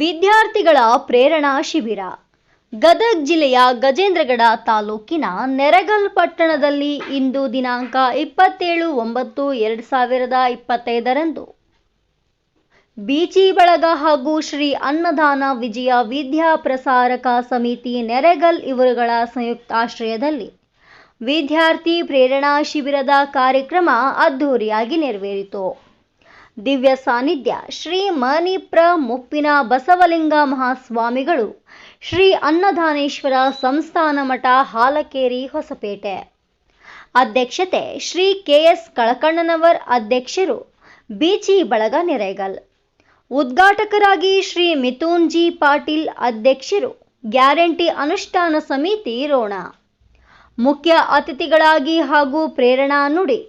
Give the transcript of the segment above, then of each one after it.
ವಿದ್ಯಾರ್ಥಿಗಳ ಪ್ರೇರಣಾ ಶಿಬಿರ. ಗದಗ ಜಿಲ್ಲೆಯ ಗಜೇಂದ್ರಗಡ ತಾಲೂಕಿನ ನೆರಗಲ್ ಪಟ್ಟಣದಲ್ಲಿ ಇಂದು ದಿನಾಂಕ ಇಪ್ಪತ್ತೇಳು ಒಂಬತ್ತು ಎರಡು ಸಾವಿರದ ಇಪ್ಪತ್ತೈದರಂದು. ಬೀಚಿ ಬಳಗ ಹಾಗೂ ಶ್ರೀ ಅನ್ನದಾನ ವಿಜಯ ವಿದ್ಯಾ ಪ್ರಸಾರಕ ಸಮಿತಿ ನೆರೆಗಲ್ ಇವರುಗಳ ಸಂಯುಕ್ತಾಶ್ರಯದಲ್ಲಿ ವಿದ್ಯಾರ್ಥಿ ಪ್ರೇರಣಾ ಶಿಬಿರದ ಕಾರ್ಯಕ್ರಮ ಅದ್ಧೂರಿಯಾಗಿ ನೆರವೇರಿತು. ದಿವ್ಯ ಸಾನ್ನಿಧ್ಯ ಶ್ರೀ ಮನಿಪ್ರ ಮುಪ್ಪಿನ ಬಸವಲಿಂಗ ಮಹಾಸ್ವಾಮಿಗಳು, ಶ್ರೀ ಅನ್ನದಾನೇಶ್ವರ ಸಂಸ್ಥಾನ ಮಠ, ಹಾಲಕೇರಿ, ಹೊಸಪೇಟೆ. ಅಧ್ಯಕ್ಷತೆ, ಶ್ರೀ ಕೆಎಸ್ ಕಳಕಣ್ಣನವರ್ ಅಧ್ಯಕ್ಷರು, ಬೀಚಿ ಬಳಗ ನೆರೆಗಲ್. ಉದ್ಘಾಟಕರಾಗಿ ಶ್ರೀ ಮಿಥುನ್ ಜಿ ಪಾಟೀಲ್ ಅಧ್ಯಕ್ಷರು, ಗ್ಯಾರಂಟಿ ಅನುಷ್ಠಾನ ಸಮಿತಿ ರೋಣ. ಮುಖ್ಯ ಅತಿಥಿಗಳಾಗಿ ಹಾಗೂ ಪ್ರೇರಣಾ ನುಡಿ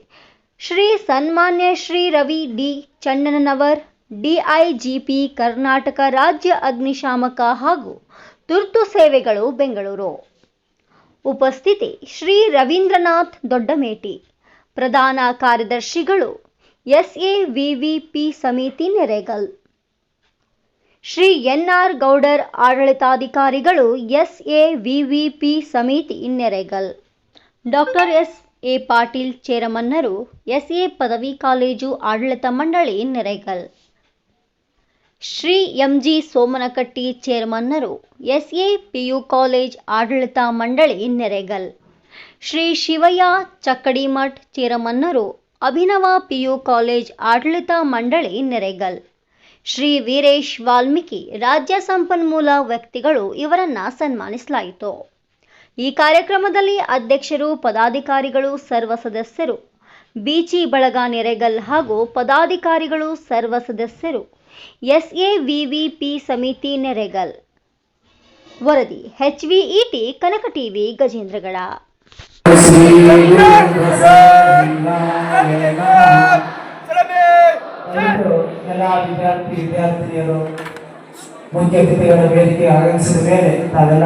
ಶ್ರೀ ಸನ್ಮಾನ್ಯ ಶ್ರೀ ರವಿ ಡಿ ಚನ್ನನವರ್ ಡಿಐಜಿಪಿ ಕರ್ನಾಟಕ ರಾಜ್ಯ ಅಗ್ನಿಶಾಮಕ ಹಾಗೂ ತುರ್ತು ಸೇವೆಗಳು ಬೆಂಗಳೂರು. ಉಪಸ್ಥಿತಿ ಶ್ರೀ ರವೀಂದ್ರನಾಥ್ ದೊಡ್ಡಮೇಟಿ. ಪ್ರಧಾನ ಕಾರ್ಯದರ್ಶಿಗಳು ಎಸ್ಎವಿವಿಪಿ ಸಮಿತಿ ನೆರೆಗಲ್. ಶ್ರೀ ಎನ್ಆರ್ ಗೌಡರ್ ಆಡಳಿತಾಧಿಕಾರಿಗಳು ಎಸ್ಎವಿವಿಪಿ ಸಮಿತಿ Naregal. Doctor S A Patil ಚೇರಮನ್ನರು S A ಪದವಿ ಕಾಲೇಜು ಆಡಳಿತ ಮಂಡಳಿ ನೆರೆಗಲ್. ಶ್ರೀ ಎಂಜಿ ಸೋಮನಕಟ್ಟಿ ಚೇರ್ಮನ್ನರು ಎಸ್ಎ ಪಿಯು ಕಾಲೇಜ್ ಆಡಳಿತ ಮಂಡಳಿ ನೆರೆಗಲ್. ಶ್ರೀ ಶಿವಯ್ಯ ಚಕ್ಕಡಿಮಠ್ ಚೇರಮನ್ನರು ಅಭಿನವ ಪಿಯು ಕಾಲೇಜ್ ಆಡಳಿತ ಮಂಡಳಿ ನೆರೆಗಲ್. ಶ್ರೀ ವೀರೇಶ್ ವಾಲ್ಮೀಕಿ ರಾಜ್ಯ ಸಂಪನ್ಮೂಲ ವ್ಯಕ್ತಿಗಳು ಇವರನ್ನು ಸನ್ಮಾನಿಸಲಾಯಿತು. ಈ ಕಾರ್ಯಕ್ರಮದಲ್ಲಿ ಅಧ್ಯಕ್ಷರು, ಪದಾಧಿಕಾರಿಗಳು, ಸರ್ವ ಸದಸ್ಯರು, ಬಿಚಿ ಬಳಗ ನೆರೆಗಲ್ ಹಾಗೂ ಪದಾಧಿಕಾರಿಗಳು, ಸರ್ವ ಸದಸ್ಯರು, ಎಸ್ಎವಿವಿಪಿ ಸಮಿತಿ ನೆರೆಗಲ್ ವರದಿ, ಎಚ್ವಿಇಟಿ, ಕನಕ ಟಿವಿ ಗಜೇಂದ್ರಗಳ ಮುಖ್ಯ ಅತಿಥಿಗಳ ವೇದಿಕೆ ಮೇಲೆ ತಾವೆಲ್ಲ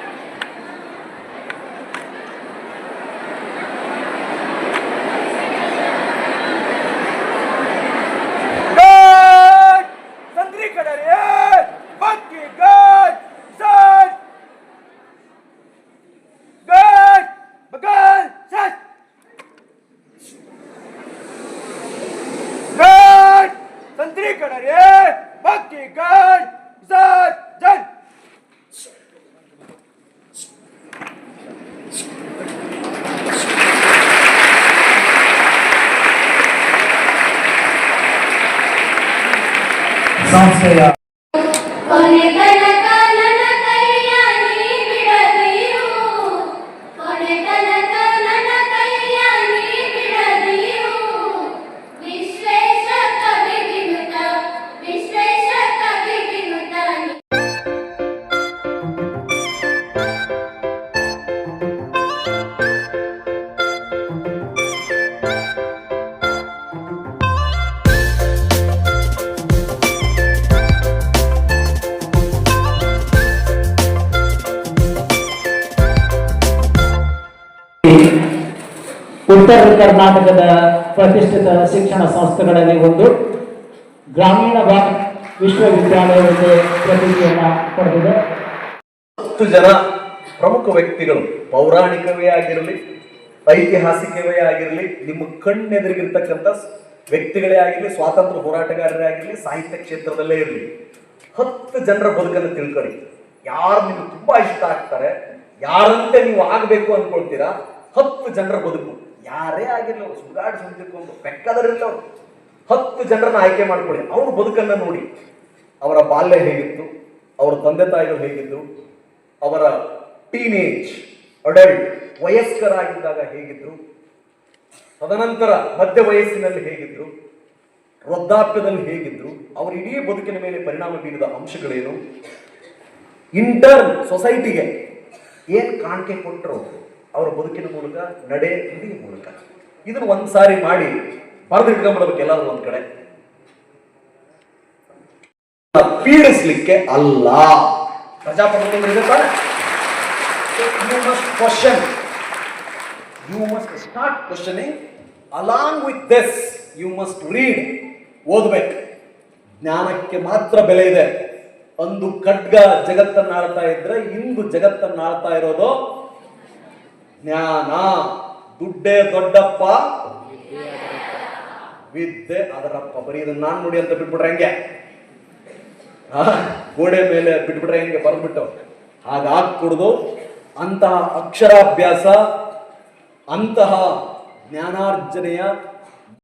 సంస్థ ಉತ್ತರ ಕರ್ನಾಟಕದ ಪ್ರತಿಷ್ಠಿತ ಶಿಕ್ಷಣ ಸಂಸ್ಥೆಗಳಲ್ಲಿ ಒಂದು ಗ್ರಾಮೀಣ ಭಾಗ ವಿಶ್ವವಿದ್ಯಾಲಯದಲ್ಲಿ ಪ್ರತಿಭೆಯನ್ನು ಪಡೆದಿದೆ. ಹತ್ತು ಜನ ಪ್ರಮುಖ ವ್ಯಕ್ತಿಗಳು, ಪೌರಾಣಿಕವೇ ಆಗಿರಲಿ, ಐತಿಹಾಸಿಕವೇ ಆಗಿರಲಿ, ನಿಮ್ಮ ಕಣ್ಣೆದುರಿಗಿರ್ತಕ್ಕಂಥ ವ್ಯಕ್ತಿಗಳೇ ಆಗಿರಲಿ, ಸ್ವಾತಂತ್ರ್ಯ ಹೋರಾಟಗಾರರೇ ಆಗಿರಲಿ, ಸಾಹಿತ್ಯ ಕ್ಷೇತ್ರದಲ್ಲೇ ಇರಲಿ, ಹತ್ತು ಜನರ ಬದುಕನ್ನು ತಿಳ್ಕೊಳ್ಳಿ ಯಾರು ನಿಮ್ಗೆ ತುಂಬಾ ಇಷ್ಟ ಆಗ್ತಾರೆ, ಯಾರಂತೆ ನೀವು ಆಗಬೇಕು ಅನ್ಕೊಳ್ತೀರಾ ಹತ್ತು ಜನರ ಬದುಕು. ಯಾರೇ ಆಗಿರಲಿ ಅವರು ಸುಗಾಡು ಸುಂದಿಕೊಂಡು ಬೆಕ್ಕದರಿಲ್ಲ ಅವರು. ಹತ್ತು ಜನರನ್ನ ಆಯ್ಕೆ ಮಾಡ್ಕೊಳ್ಳಿ. ಅವ್ರ ಬದುಕನ್ನ ನೋಡಿ. ಅವರ ಬಾಲ್ಯ ಹೇಗಿತ್ತು? ಅವರ ತಂದೆ ತಾಯಿಗಳು ಹೇಗಿದ್ರು? ಅವರ ಟೀನೇಜ್, ಅಡಲ್ಟ್, ವಯಸ್ಕರಾಗಿದ್ದಾಗ ಹೇಗಿದ್ರು? ತದನಂತರ ಮಧ್ಯ ವಯಸ್ಸಿನಲ್ಲಿ ಹೇಗಿದ್ರು? ವೃದ್ಧಾಪ್ಯದಲ್ಲಿ ಹೇಗಿದ್ರು? ಅವರ ಇಡೀ ಬದುಕಿನ ಮೇಲೆ ಪರಿಣಾಮ ಬೀರಿದ ಅಂಶಗಳೇನು? ಇಂಟರ್ನ್ ಸೊಸೈಟಿಗೆ ಏನ್ ಕಾಣಿಕೆ ಕೊಟ್ಟರು ಅವರ ಬದುಕಿನ ಮೂಲಕ, ನಡೆ ನುಡಿಯ ಮೂಲಕ. ಇದನ್ನು ಒಂದು ಸಾರಿ ಮಾಡಿ ಬರೆದಿಟ್ಕೊಂಡ್ಬಿಡ್ಬೇಕು ಎಲ್ಲರೂ ಒಂದು ಕಡೆ. ಪೀಡಿಸ್ಲಿಕ್ಕೆ ಅಲ್ಲ. ಪ್ರಜಾಪ್ರಭುತ್ವ you must you must start questioning along with this you must read ಓದ್ಬೇಕು. ಜ್ಞಾನಕ್ಕೆ ಮಾತ್ರ ಬೆಲೆ ಇದೆ. ಒಂದು ಖಡ್ಗ ಜಗತ್ತನ್ನ ಆಳ್ತಾ ಇದ್ರೆ, ಇಂದು ಜಗತ್ತನ್ನ ಆಳ್ತಾ ಇರೋದು ಜ್ಞಾನ, ದುಡ್ಡೇ ದೊಡ್ಡಪ್ಪ. ವಿದ್ಯೆ ಅದರಪ್ಪ. ಬರೀ ಇದನ್ನ ನಾನ್ ನೋಡಿ ಅಂತ ಬಿಟ್ಬಿಟ್ರೆ ಹೆಂಗೆ? ಗೋಡೆ ಮೇಲೆ ಬಿಟ್ಬಿಟ್ರೆ ಹೆಂಗೆ? ಬರೆದ್ಬಿಟ್ಟು. ಹಾಗಾಗ್ಕೂಡ್ದು ಅಂತಹ ಅಕ್ಷರಾಭ್ಯಾಸ, ಅಂತಹ ಜ್ಞಾನಾರ್ಜನೆಯ